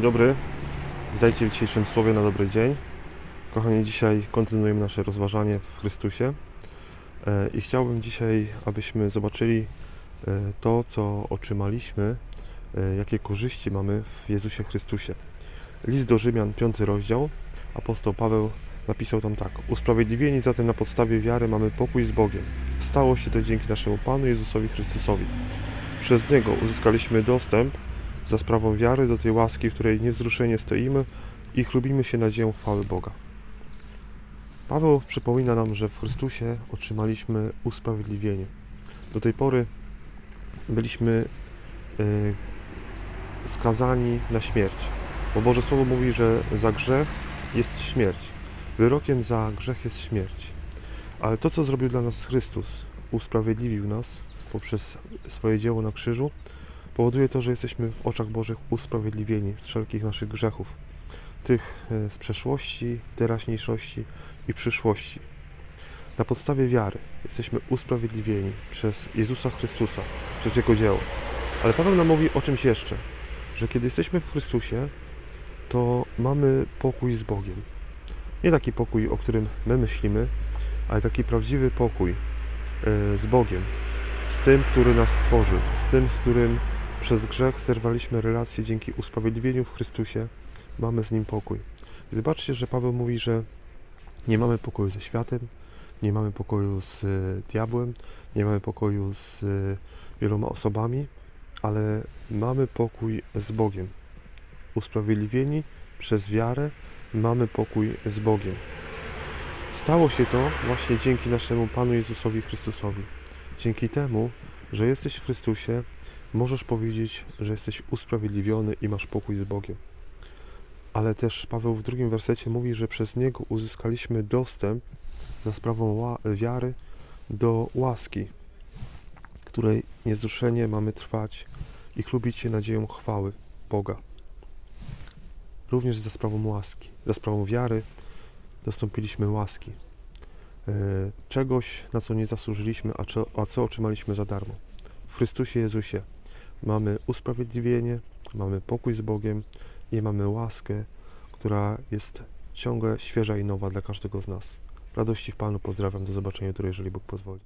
dobry. Witajcie w dzisiejszym słowie na dobry dzień. Kochani, dzisiaj kontynuujemy nasze rozważanie w Chrystusie. E, I chciałbym dzisiaj, abyśmy zobaczyli e, to, co otrzymaliśmy, e, jakie korzyści mamy w Jezusie Chrystusie. List do Rzymian, piąty rozdział. Apostoł Paweł napisał tam tak. Usprawiedliwieni zatem na podstawie wiary mamy pokój z Bogiem. Stało się to dzięki naszemu Panu Jezusowi Chrystusowi. Przez Niego uzyskaliśmy dostęp za sprawą wiary do tej łaski, w której niewzruszenie stoimy i chlubimy się nadzieją chwały Boga. Paweł przypomina nam, że w Chrystusie otrzymaliśmy usprawiedliwienie. Do tej pory byliśmy y, skazani na śmierć, bo Boże Słowo mówi, że za grzech jest śmierć. Wyrokiem za grzech jest śmierć. Ale to, co zrobił dla nas Chrystus, usprawiedliwił nas poprzez swoje dzieło na krzyżu, powoduje to, że jesteśmy w oczach Bożych usprawiedliwieni z wszelkich naszych grzechów, tych e, z przeszłości, teraźniejszości i przyszłości. Na podstawie wiary jesteśmy usprawiedliwieni przez Jezusa Chrystusa, przez Jego dzieło. Ale Paweł nam mówi o czymś jeszcze, że kiedy jesteśmy w Chrystusie, to mamy pokój z Bogiem. Nie taki pokój, o którym my myślimy, ale taki prawdziwy pokój e, z Bogiem, z tym, który nas stworzył, z tym, z którym przez grzech zerwaliśmy relacje dzięki usprawiedliwieniu w Chrystusie, mamy z Nim pokój. Zobaczcie, że Paweł mówi, że nie mamy pokoju ze światem, nie mamy pokoju z e, diabłem, nie mamy pokoju z e, wieloma osobami, ale mamy pokój z Bogiem. Usprawiedliwieni przez wiarę mamy pokój z Bogiem. Stało się to właśnie dzięki naszemu Panu Jezusowi Chrystusowi. Dzięki temu, że jesteś w Chrystusie, możesz powiedzieć, że jesteś usprawiedliwiony i masz pokój z Bogiem. Ale też Paweł w drugim wersecie mówi, że przez Niego uzyskaliśmy dostęp za sprawą wiary do łaski, której niezruszenie mamy trwać i chlubić się nadzieją chwały Boga. Również za sprawą łaski, za sprawą wiary dostąpiliśmy łaski. E, Czegoś, na co nie zasłużyliśmy, a co, a co otrzymaliśmy za darmo. W Chrystusie Jezusie mamy usprawiedliwienie, mamy pokój z Bogiem i mamy łaskę, która jest ciągle świeża i nowa dla każdego z nas. Radości w Panu pozdrawiam, do zobaczenia jutro, jeżeli Bóg pozwoli.